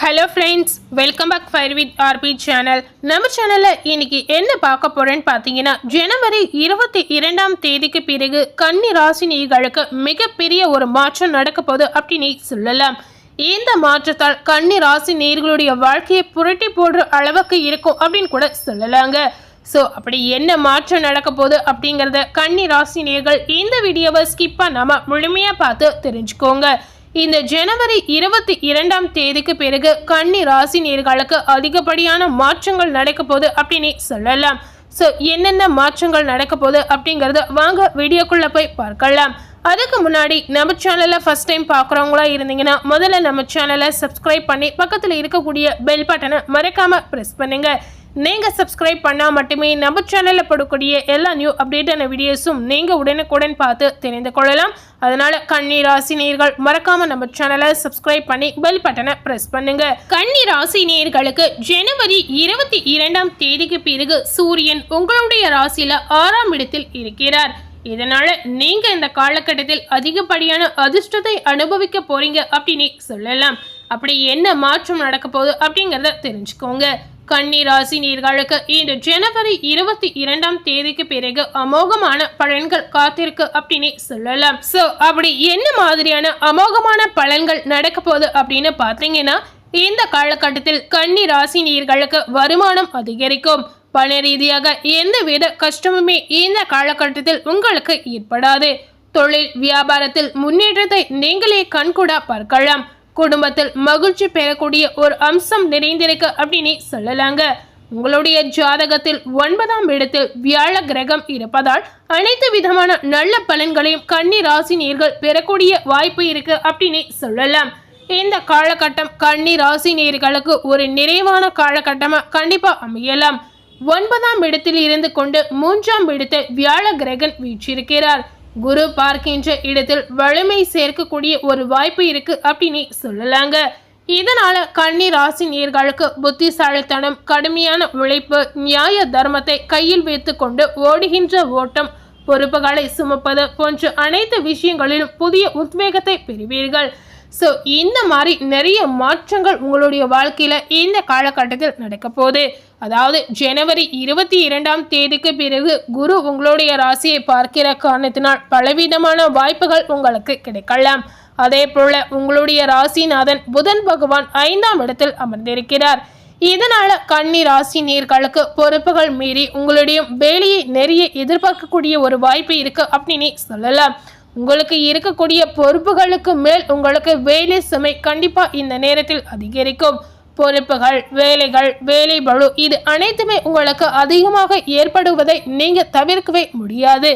Hello friends welcome back fire with RP channel நம்ம சேனலில் இன்னைக்கு என்ன பார்க்க போகிறேன்னு பார்த்தீங்கன்னா ஜனவரி இருபத்தி இரண்டாம் தேதிக்கு பிறகு கன்னி ராசினிகளுக்கு மிகப்பெரிய ஒரு மாற்றம் நடக்க போகுது அப்படின்னு சொல்லலாம். இந்த மாற்றத்தால் கன்னி ராசி நேர்களுடைய வாழ்க்கையை புரட்டி போடுற அளவுக்கு இருக்கும் அப்படின்னு கூட சொல்லலாங்க. ஸோ அப்படி என்ன மாற்றம் நடக்க போகுது அப்படிங்கிறத கன்னி ராசி நேர்கள் இந்த வீடியோவை ஸ்கிப் பண்ணாமல் முழுமையாக பார்த்து தெரிஞ்சுக்கோங்க. இந்த ஜனவரி இருபத்தி இரண்டாம் தேதிக்கு பிறகு கன்னி ராசி நேர்களுக்கு அதிகப்படியான மாற்றங்கள் நடக்க போகுது அப்படின்னு சொல்லலாம். ஸோ என்னென்ன மாற்றங்கள் நடக்க போகுது அப்படிங்கிறத வாங்க வீடியோக்குள்ளே போய் பார்க்கலாம். அதுக்கு முன்னாடி நம்ம சேனலை ஃபஸ்ட் டைம் பார்க்குறவங்களா இருந்தீங்கன்னா முதல்ல நம்ம சேனலை சப்ஸ்கிரைப் பண்ணி பக்கத்தில் இருக்கக்கூடிய பெல் பட்டனை மறக்காமல் ப்ரெஸ் பண்ணுங்கள் நீங்கள் சப்ஸ்கிரைப் பண்ணால் மட்டுமே நம்ம சேனலில் போடக்கூடிய எல்லா நியூ அப்டேட்டான வீடியோஸும் நீங்கள் உடனுக்குடன் பார்த்து தெரிந்து கொள்ளலாம். அதனால் கண்ணீர் ராசி நேர்கள் மறக்காமல் நம்ம சேனலை சப்ஸ்கிரைப் பண்ணி பெல் பட்டனை ப்ரெஸ் பண்ணுங்க. கண்ணி ராசி நேர்களுக்கு ஜனவரி இருபத்தி இரண்டாம் தேதிக்கு பிறகு சூரியன் உங்களுடைய ராசியில் ஆறாம் இடத்தில் இருக்கிறார். இதனால நீங்க இந்த காலகட்டத்தில் அதிகப்படியான அதிர்ஷ்டத்தை அனுபவிக்க போறீங்க அப்படின்னு சொல்லலாம். அப்படி என்ன மாற்றம் நடக்க போகுது அப்படிங்கிறத தெரிஞ்சுக்கோங்க. கன்னிராசி நீர்களுக்கு இந்த ஜனவரி இருபத்தி இரண்டாம் தேதிக்கு பிறகு அமோகமான பலன்கள் காத்திருக்கு அப்படின்னு சொல்லலாம். சோ அப்படி என்ன மாதிரியான அமோகமான பலன்கள் நடக்க போகுது அப்படின்னு பார்த்தீங்கன்னா இந்த காலகட்டத்தில் கன்னி ராசி நீர்களுக்கு வருமானம் அதிகரிக்கும். பண ரீதியாக எந்தவித கஷ்டமுமே இந்த காலகட்டத்தில் உங்களுக்கு ஏற்படாது. தொழில் வியாபாரத்தில் முன்னேற்றத்தை நீங்களே கண்கூடா பார்க்கலாம். குடும்பத்தில் மகிழ்ச்சி பெறக்கூடிய ஒரு அம்சம் நிறைந்திருக்கு அப்படின்னு சொல்லலாங்க. உங்களுடைய ஜாதகத்தில் ஒன்பதாம் இடத்தில் வியாழ கிரகம் இருப்பதால் அனைத்து விதமான நல்ல பலன்களையும் கன்னி ராசி நேர்கள் பெறக்கூடிய வாய்ப்பு இருக்கு அப்படின்னு சொல்லலாம். இந்த காலகட்டம் கன்னி ராசி நேர்களுக்கு ஒரு நிறைவான காலகட்டமா கண்டிப்பா அமையலாம். ஒன்பதாம் இடத்தில் இருந்து கொண்டு மூன்றாம் இடத்தில் வியாழ கிரகன் வீற்றிருக்கிறார். குரு பார்க்கின்ற இடத்தில் வலிமை சேர்க்கக்கூடிய ஒரு வாய்ப்பு இருக்கு அப்படின்னு சொல்லலாங்க. இதனால கன்னி ராசி நேர்களுக்கு புத்திசாலித்தனம் கடுமையான உழைப்பு நியாய தர்மத்தை கையில் வைத்து கொண்டு ஓடுகின்ற ஓட்டம் பொறுப்புகளை சுமப்பது போன்ற அனைத்து விஷயங்களிலும் புதிய உத்வேகத்தை பெறுவீர்கள். ஸோ இந்த மாதிரி நிறைய மாற்றங்கள் உங்களுடைய வாழ்க்கையில் இந்த காலகட்டத்தில் நடக்க போகுது. அதாவது ஜனவரி இருபத்தி இரண்டாம் தேதிக்கு பிறகு குரு உங்களுடைய ராசியை பார்க்கிற காரணத்தினால் பலவிதமான வாய்ப்புகள் உங்களுக்கு கிடைக்கலாம். அதே போல உங்களுடைய ராசிநாதன் புதன் பகவான் ஐந்தாம் இடத்தில் அமர்ந்திருக்கிறார். இதனால கன்னி ராசி நீர்களுக்கு பொறுப்புகள் மீறி உங்களுடைய வேலையை நிறைய எதிர்பார்க்கக்கூடிய ஒரு வாய்ப்பு இருக்கு அப்படின்னு சொல்லலாம். உங்களுக்கு இருக்கக்கூடிய பொறுப்புகளுக்கு மேல் உங்களுக்கு வேலை சுமை கண்டிப்பாக இந்த நேரத்தில் அதிகரிக்கும். பொறுப்புகள் வேலைகள் வேலை பழு இது அனைத்துமே உங்களுக்கு அதிகமாக ஏற்படுவதை நீங்கள் தவிர்க்கவே முடியாது.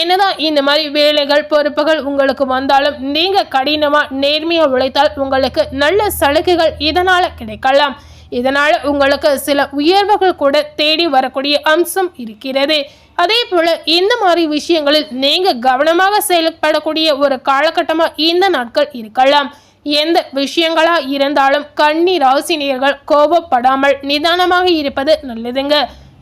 என்னதான் இந்த மாதிரி வேலைகள் பொறுப்புகள் உங்களுக்கு வந்தாலும் நீங்கள் கடினமாக நேர்மையாக உழைத்தால் உங்களுக்கு நல்ல சலுகைகள் இதனால் கிடைக்கலாம். இதனால் உங்களுக்கு சில உயர்வுகள் கூட தேடி வரக்கூடிய அம்சம் இருக்கிறது. அதே போல இந்த மாதிரி விஷயங்களில் நீங்க கவனமாக செயல்படக்கூடிய ஒரு காலகட்டமா இந்த நாட்கள் இருக்கலாம். எந்த விஷயங்களா இருந்தாலும் கண்ணி ராசினியர்கள் கோபப்படாமல் நிதானமாக இருப்பது நல்லதுங்க.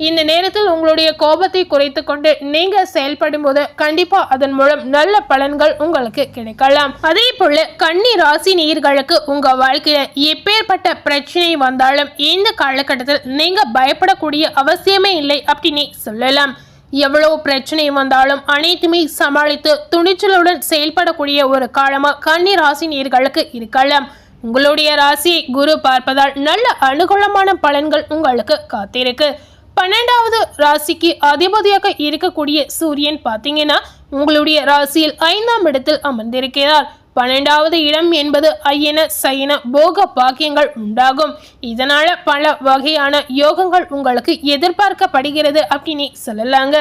இந்த நேரத்தில் உங்களுடைய கோபத்தை குறைத்து கொண்டு நீங்க செயல்படும் போது கண்டிப்பா அதன் மூலம் நல்ல பலன்கள் உங்களுக்கு கிடைக்கலாம். அதே போல கன்னி ராசி நீர்களுக்கு உங்க வாழ்க்கையில எப்பேற்பட்ட பிரச்சனை வந்தாலும் இந்த காலகட்டத்தில் நீங்க பயப்படக்கூடிய அவசியமே இல்லை அப்படின்னு சொல்லலாம். எவ்வளவு பிரச்சனை வந்தாலும் அனைத்துமே சமாளித்து துணிச்சலுடன் செயல்படக்கூடிய ஒரு காலமாக கன்னி ராசி நீர்களுக்கு இருக்கலாம். உங்களுடைய ராசியை குரு பார்ப்பதால் நல்ல அனுகூலமான பலன்கள் உங்களுக்கு காத்திருக்கு. பன்னெண்டாவது ராசிக்கு அதிபதியாக இருக்கக்கூடிய சூரியன் பார்த்தீங்கன்னா உங்களுடைய ராசியில் ஐந்தாம் இடத்தில் அமர்ந்திருக்கிறார். பன்னெண்டாவது இடம் என்பது ஐயன சைன போக பாக்கியங்கள் உண்டாகும். இதனால பல வகையான யோகங்கள் உங்களுக்கு எதிர்பார்க்கப்படுகிறது அப்படின்னு சொல்லலாங்க.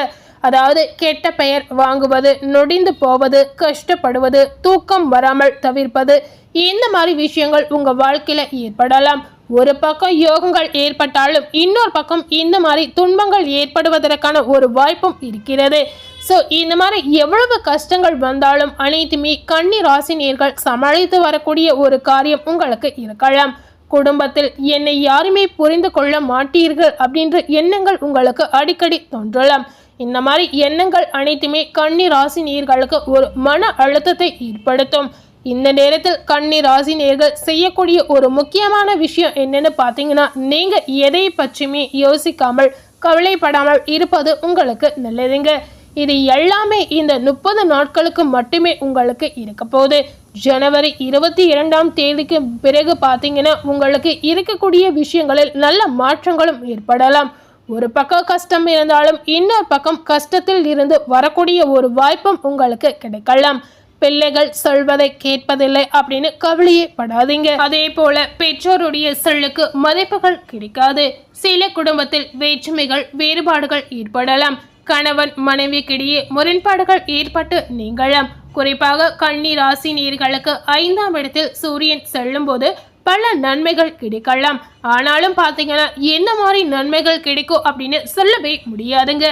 அதாவது கெட்ட பெயர் வாங்குவது நொடிந்து போவது கஷ்டப்படுவது தூக்கம் வராமல் தவிர்ப்பது இந்த மாதிரி விஷயங்கள் உங்க வாழ்க்கையில ஏற்படலாம். ஒரு பக்கம் யோகங்கள் ஏற்பட்டாலும் இன்னொரு பக்கம் இந்த மாதிரி துன்பங்கள் ஏற்படுவதற்கான ஒரு வாய்ப்பும் இருக்கிறது. ஸோ இந்த மாதிரி எவ்வளவு கஷ்டங்கள் வந்தாலும் அனைத்துமே கன்னி ராசினியர்கள் சமாளித்து வரக்கூடிய ஒரு காரியம் உங்களுக்கு இருக்கலாம். குடும்பத்தில் என்னை யாருமே புரிந்து கொள்ள மாட்டீர்கள் அப்படின்ற எண்ணங்கள் உங்களுக்கு அடிக்கடி தோன்றலாம். இந்த மாதிரி எண்ணங்கள் அனைத்துமே கன்னி ராசி நீர்களுக்கு ஒரு மன அழுத்தத்தை ஏற்படுத்தும். இந்த நேரத்தில் கன்னி ராசி நேர்கள் செய்யக்கூடிய ஒரு முக்கியமான விஷயம் என்னன்னு பார்த்தீங்கன்னா நீங்கள் எதை பற்றியுமே யோசிக்காமல் கவலைப்படாமல் இருப்பது உங்களுக்கு நல்லதுங்க. இது எல்லாமே இந்த முப்பது நாட்களுக்கு மட்டுமே உங்களுக்கு இருக்க போகுது. ஜனவரி இருபத்தி இரண்டாம் தேதிக்கு பிறகு பார்த்தீங்கன்னா உங்களுக்கு இருக்கக்கூடிய விஷயங்களில் நல்ல மாற்றங்களும் ஏற்படலாம். ஒரு பக்கம் கஷ்டம் இருந்தாலும் இன்னொரு பக்கம் கஷ்டத்தில் இருந்து வரக்கூடிய ஒரு வாய்ப்பும் உங்களுக்கு கிடைக்கலாம். பிள்ளைகள் சொல்வதை கேட்பதில்லை அப்படின்னு கவலையே படாதீங்க. அதே போல பெற்றோருடைய சொல்லுக்கு மதிப்புகள் கிடைக்காது. சில குடும்பத்தில் வேற்றுமைகள் வேறுபாடுகள் ஏற்படலாம். கணவன் மனைவிக்கிடையே முரண்பாடுகள் ஏற்பட்டு நீங்களும். குறிப்பாக கன்னி ராசி நீர்களுக்கு ஐந்தாம் இடத்தில் சூரியன் செல்லும்போது பல நன்மைகள் கிடைக்கலாம். ஆனாலும் பார்த்தீங்கன்னா என்ன மாதிரி நன்மைகள் கிடைக்கும் அப்படின்னு சொல்லவே முடியாதுங்க.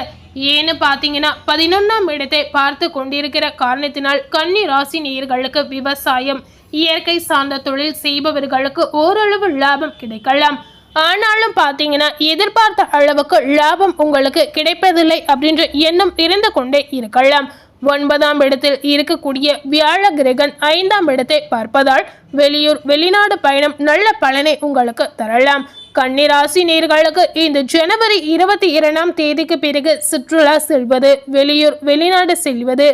ஏன்னு பார்த்தீங்கன்னா பதினொன்றாம் இடத்தை பார்த்து கொண்டிருக்கிற காரணத்தினால் கன்னி ராசி நேயர்களுக்கு விவசாயம் இயற்கை சார்ந்த தொழில் செய்பவர்களுக்கு ஓரளவு லாபம் கிடைக்கலாம். ஆனாலும் பார்த்தீங்கன்னா எதிர்பார்த்த அளவுக்கு லாபம் உங்களுக்கு கிடைப்பதில்லை அப்படின்ற எண்ணம் இருந்து கொண்டே இருக்கலாம். ஒன்பதாம் இடத்தில் இருக்கக்கூடிய வியாழ கிரகன் ஐந்தாம் இடத்தை பார்ப்பதால் வெளியூர் வெளிநாடு பயணம் நல்ல பலனை உங்களுக்கு தரலாம். கன்னிராசி நேர்களுக்கு இந்த ஜனவரி இருபத்தி இரண்டாம் தேதிக்கு பிறகு சுற்றுலா செல்வது வெளியூர் வெளிநாடு செல்வது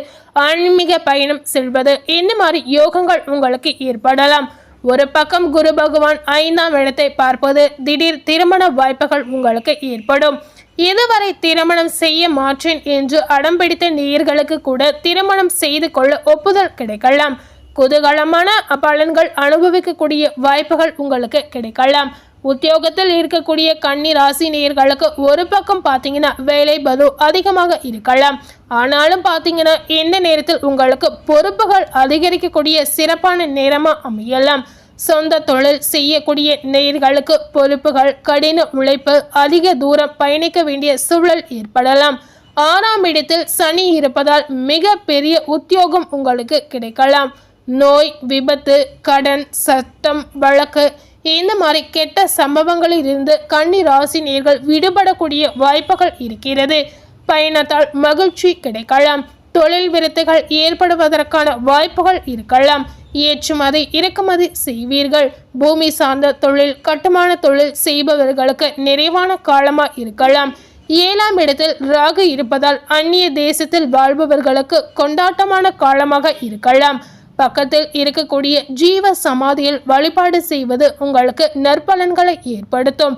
ஆன்மீக பயணம் செல்வது இந்த மாதிரி யோகங்கள் உங்களுக்கு ஏற்படலாம். ஒரு பக்கம் குரு பகவான் ஐந்தாம் இடத்தை பார்ப்பது திடீர் திருமண வாய்ப்புகள் உங்களுக்கு ஏற்படும். இதுவரை திருமணம் செய்ய மாற்றேன் என்று அடம்பிடித்த நேயர்களுக்கு கூட திருமணம் செய்து கொள்ள ஒப்புதல் கிடைக்கலாம். குதூகலமான பலன்கள் அனுபவிக்கக்கூடிய வாய்ப்புகள் உங்களுக்கு கிடைக்கலாம். உத்தியோகத்தில் இருக்கக்கூடிய கன்னி ராசி நேர்களுக்கு ஒரு பக்கம் பார்த்தீங்கன்னா வேலை பது அதிகமாக இருக்கலாம். ஆனாலும் பார்த்தீங்கன்னா இந்த நேரத்தில் உங்களுக்கு பொறுப்புகள் அதிகரிக்கக்கூடிய சிறப்பான நேரமாக அமையலாம். சொந்த தொழில் செய்யக்கூடிய நேர்களுக்கு பொறுப்புகள் கடின உழைப்பு அதிக தூரம் பயணிக்க வேண்டிய சூழல் ஏற்படலாம். ஆறாம் இடத்தில் சனி இருப்பதால் மிக பெரிய உத்தியோகம் உங்களுக்கு கிடைக்கலாம். நோய் விபத்து கடன் சட்டம் வழக்கு இந்த மாதிரி கெட்ட சம்பவங்களில் இருந்து கன்னி ராசி நேர்கள் விடுபடக்கூடிய வாய்ப்புகள் இருக்கிறது. பயணத்தால் மகிழ்ச்சி கிடைக்கலாம். தொழில் விருத்துகள் ஏற்படுவதற்கான வாய்ப்புகள் இருக்கலாம். ஏற்றுமதி இறக்குமதி செய்வீர்கள். பூமி சார்ந்த தொழில் கட்டுமான தொழில் செய்பவர்களுக்கு நிறைவான காலமாக இருக்கலாம். ஏழாம் இடத்தில் ராகு இருப்பதால் அந்நிய தேசத்தில் வாழ்பவர்களுக்கு கொண்டாட்டமான காலமாக இருக்கலாம். பக்கத்தில் இருக்கக்கூடிய ஜீவ சமாதியில் வழிபாடு செய்வது உங்களுக்கு நற்பலன்களை ஏற்படுத்தும்.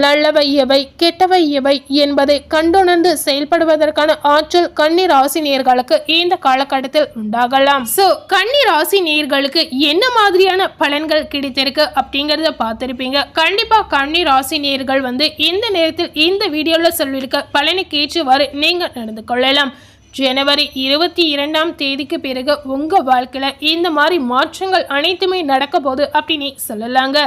நல்லவை எவை கெட்டவை எவை என்பதை கண்டுணர்ந்து செயல்படுவதற்கான ஆற்றல் கன்னி ராசி நேர்களுக்கு இந்த காலகட்டத்தில் உண்டாகலாம். ஸோ கன்னி ராசி நேர்களுக்கு என்ன மாதிரியான பலன்கள் கிடைத்திருக்கு அப்படிங்கிறத பார்த்துருப்பீங்க. கண்டிப்பாக கன்னி ராசி நேர்கள் வந்து இந்த நேரத்தில் இந்த வீடியோவில் சொல்லியிருக்க பலனுக்கு ஏற்றவாறு நீங்கள் நடந்து கொள்ளலாம். ஜனவரி இருபத்தி இரண்டாம் தேதிக்கு பிறகு உங்கள் வாழ்க்கையில் இந்த மாதிரி மாற்றங்கள் அனைத்துமே நடக்க போகுது அப்படின்னு சொல்லலாங்க.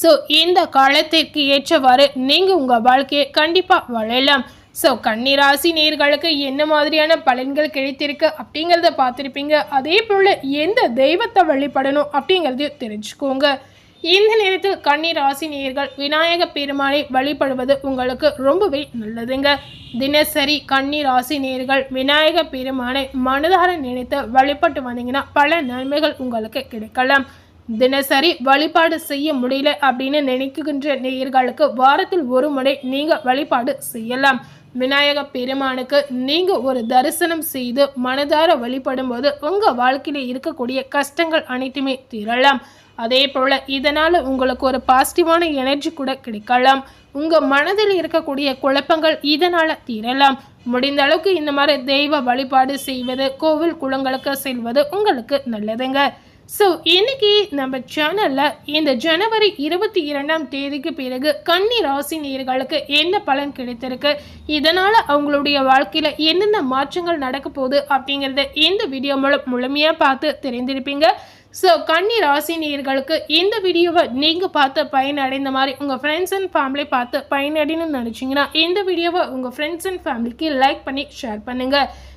ஸோ இந்த காலத்திற்கு ஏற்றவாறு நீங்கள் உங்கள் வாழ்க்கையை கண்டிப்பாக வாழலாம். ஸோ கன்னிராசி நேர்களுக்கு என்ன மாதிரியான பலன்கள் கிடைத்திருக்கு அப்படிங்கிறத பார்த்துருப்பீங்க. அதே போல் எந்த தெய்வத்தை வழிபடணும் அப்படிங்கிறது தெரிஞ்சுக்கோங்க. இந்த நேரத்தில் கன்னிராசி நேர்கள் விநாயக பெருமானை வழிபடுவது உங்களுக்கு ரொம்பவே நல்லதுங்க. தினசரி கன்னி ராசி நேர்கள் விநாயக பெருமானை மனதார நினைத்து வழிபட்டு வந்தீங்கன்னா பல நன்மைகள் உங்களுக்கு கிடைக்கலாம். தினசரி வழிபாடு செய்ய முடியல அப்படின்னு நினைக்கின்ற நேயர்களுக்கு வாரத்தில் ஒரு முறை நீங்கள் வழிபாடு செய்யலாம். விநாயக பெருமானுக்கு நீங்கள் ஒரு தரிசனம் செய்து மனதார வழிபடும் போது உங்கள் வாழ்க்கையில் இருக்கக்கூடிய கஷ்டங்கள் அனைத்துமே தீரலாம். அதே போல் இதனால் உங்களுக்கு ஒரு பாசிட்டிவான எனர்ஜி கூட கிடைக்கலாம். உங்கள் மனதில் இருக்கக்கூடிய குழப்பங்கள் இதனால் தீரலாம். முடிந்த அளவுக்கு இந்த மாதிரி தெய்வ வழிபாடு செய்வது கோவில் குளங்களுக்கு செல்வது உங்களுக்கு நல்லதுங்க. ஸோ இன்னைக்கு நம்ம சேனலில் இந்த ஜனவரி இருபத்தி இரண்டாம் தேதிக்கு பிறகு கன்னி ராசி நேர்களுக்கு என்ன பலன் கிடைத்திருக்கு? இதனால் அவங்களுடைய வாழ்க்கையில் என்னென்ன மாற்றங்கள் நடக்க போகுது அப்படிங்கிறத இந்த வீடியோ மூலம் முழுமையாக பார்த்து தெரிந்திருப்பீங்க. ஸோ கன்னி ராசி நேர்களுக்கு இந்த வீடியோவை நீங்கள் பார்த்து பயனடைந்த மாதிரி உங்கள் ஃப்ரெண்ட்ஸ் அண்ட் ஃபேமிலி பார்த்து பயனடைன்னு நினச்சிங்கன்னா இந்த வீடியோவை உங்கள் ஃப்ரெண்ட்ஸ் அண்ட் ஃபேமிலிக்கு லைக் பண்ணி ஷேர் பண்ணுங்கள்